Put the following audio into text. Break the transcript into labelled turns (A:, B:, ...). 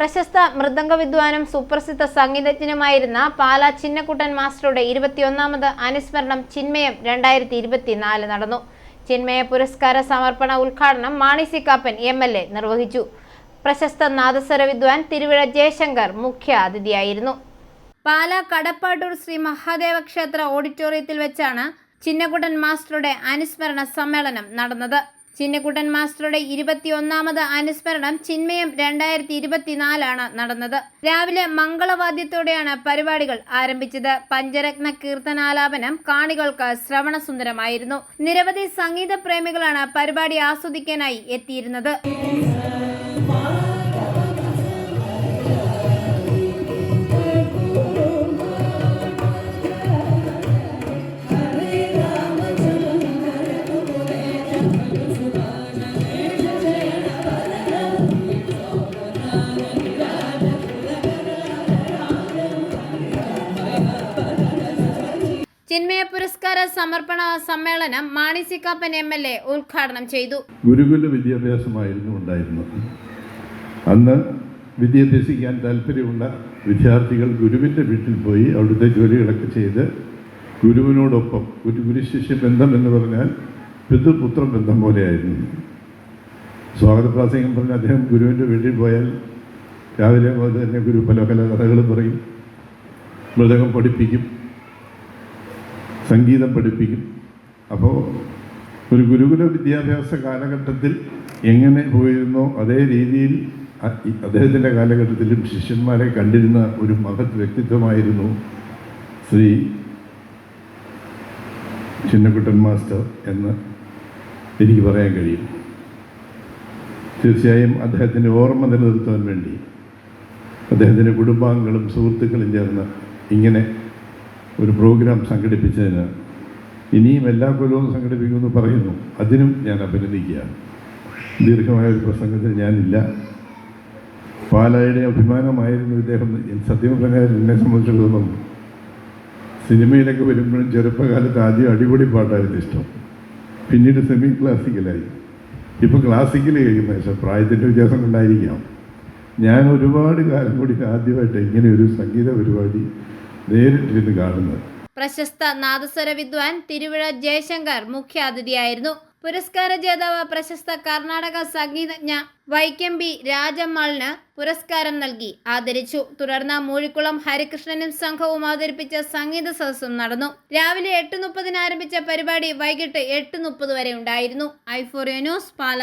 A: പ്രശസ്ത മൃദംഗ വിദ്വാനും സുപ്രസിദ്ധ സംഗീതജ്ഞനുമായിരുന്ന പാല ചിന്നക്കുട്ടൻ മാസ്റ്ററുടെ ഇരുപത്തിയൊന്നാമത് അനുസ്മരണം ചിന്മയം രണ്ടായിരത്തി ഇരുപത്തിനാല് നടന്നു. ചിന്മയ പുരസ്കാര സമർപ്പണ ഉദ്ഘാടനം Mani C Kappan M L A നിർവഹിച്ചു. പ്രശസ്ത നാദസ്വര വിദ്വാൻ തിരുവിഴ ജയശങ്കർ മുഖ്യ അതിഥിയായിരുന്നു. പാല കടപ്പാട്ടൂർ ശ്രീ മഹാദേവ ക്ഷേത്ര ഓഡിറ്റോറിയത്തിൽ വെച്ചാണ് ചിന്നക്കുട്ടൻ മാസ്റ്ററുടെ അനുസ്മരണ സമ്മേളനം നടന്നത്. ചിന്നക്കുട്ടൻ മാസ്റ്ററുടെ ഇരുപത്തിയൊന്നാമത് അനുസ്മരണം ചിന്മയം രണ്ടായിരത്തി ഇരുപത്തിനാലാണ് നടന്നത്. രാവിലെ മംഗളവാദ്യത്തോടെയാണ് പരിപാടികൾ ആരംഭിച്ചത്. പഞ്ചരത്ന കീർത്തനാലാപനം കാണികൾക്ക് ശ്രവണസുന്ദരമായിരുന്നു. നിരവധി സംഗീത പ്രേമികളാണ് പരിപാടി ആസ്വദിക്കാനായി എത്തിയിരുന്നത്. ചിന്മയ പുരസ്കാര സമർപ്പണ സമ്മേളനം Mani C Kappan M L A ഉദ്ഘാടനം ചെയ്തു.
B: ഗുരുകുല വിദ്യാഭ്യാസമായിരുന്നു ഉണ്ടായിരുന്നത്. അന്ന് വിദ്യാഭ്യസിക്കാൻ താല്പര്യമുള്ള വിദ്യാർത്ഥികൾ ഗുരുവിന്റെ വീട്ടിൽ പോയി അവിടുത്തെ ജോലികളൊക്കെ ചെയ്ത് ഗുരുവിനോടൊപ്പം ഒരു ഗുരുശിഷ്യ ബന്ധം എന്ന് പറഞ്ഞാൽ പിതൃപുത്ര ബന്ധം പോലെയായിരുന്നു. സ്വാഗത പ്രാസംഗം പറഞ്ഞ അദ്ദേഹം ഗുരുവിന്റെ വീട്ടിൽ പോയാൽ രാവിലെ പോലെ തന്നെ ഗുരു പല പല കഥകൾ പറയും. മൃതകം പഠിപ്പിക്കും. സംഗീതം പഠിപ്പിക്കും. അപ്പോൾ ഒരു ഗുരുകുല വിദ്യാഭ്യാസ കാലഘട്ടത്തിൽ എങ്ങനെ പോയിരുന്നോ അതേ രീതിയിൽ അദ്ദേഹത്തിന്റെ കാലഘട്ടത്തിലും ശിഷ്യന്മാരെ കണ്ടിരുന്ന ഒരു മഹത് വ്യക്തിത്വമായിരുന്നു ശ്രീ ചിന്നക്കുട്ടൻ മാസ്റ്റർ എന്ന് എനിക്ക് പറയാൻ കഴിയും. തീർച്ചയായും അദ്ദേഹത്തിന്റെ ഓർമ്മ നിലനിർത്താൻ വേണ്ടി അദ്ദേഹത്തിന്റെ കുടുംബാംഗങ്ങളും സുഹൃത്തുക്കളും ചേർന്ന് ഇങ്ങനെ ഒരു പ്രോഗ്രാം സംഘടിപ്പിച്ചതിന് ഇനിയും എല്ലാ കൊല്ലവും സംഘടിപ്പിക്കുമെന്ന് പറയുന്നു. അതിനും ഞാൻ അഭിനന്ദിക്കുകയാണ്. ദീർഘമായ ഒരു പ്രസംഗത്തിൽ ഞാനില്ല. പാലായുടെ അഭിമാനമായിരുന്നു ഇദ്ദേഹം. സത്യം പറഞ്ഞാൽ എന്നെ സംബന്ധിച്ചിടത്തോളം സിനിമയിലൊക്കെ വരുമ്പോഴും ചെറുപ്പകാലത്ത് ആദ്യം അടിപൊളി പാട്ടായിരുന്നു ഇഷ്ടം. പിന്നീട് സെമി ക്ലാസിക്കലായി ഇപ്പോൾ ക്ലാസിക്കൽ കേൾക്കുന്ന പക്ഷേ പ്രായത്തിന്റെ വ്യത്യാസം കൊണ്ടായിരിക്കാം. ഞാൻ ഒരുപാട് കാലം കൂടി ആദ്യമായിട്ട് ഇങ്ങനെ ഒരു സംഗീത പരിപാടി നേരിട്ടിരുന്ന് കാണുന്നത്.
A: പ്രശസ്ത നാദസ്വര വിദ്വാൻ തിരുവിഴ ജയശങ്കർ മുഖ്യാതിഥിയായിരുന്നു. പുരസ്കാര ജേതാവ് പ്രശസ്ത കർണാടക സംഗീതജ്ഞ വൈക്കം ബി രാജമ്മാളിന് പുരസ്കാരം നൽകി ആദരിച്ചു. തുടർന്ന് മൂഴിക്കുളം ഹരികൃഷ്ണനും സംഘവും അവതരിപ്പിച്ച സംഗീത സദസ്സും നടന്നു. രാവിലെ എട്ട് മുപ്പതിന് ആരംഭിച്ച പരിപാടി വൈകിട്ട് എട്ട് മുപ്പത് വരെ ഉണ്ടായിരുന്നു. ഐഫോറിയോ ന്യൂസ് പാല.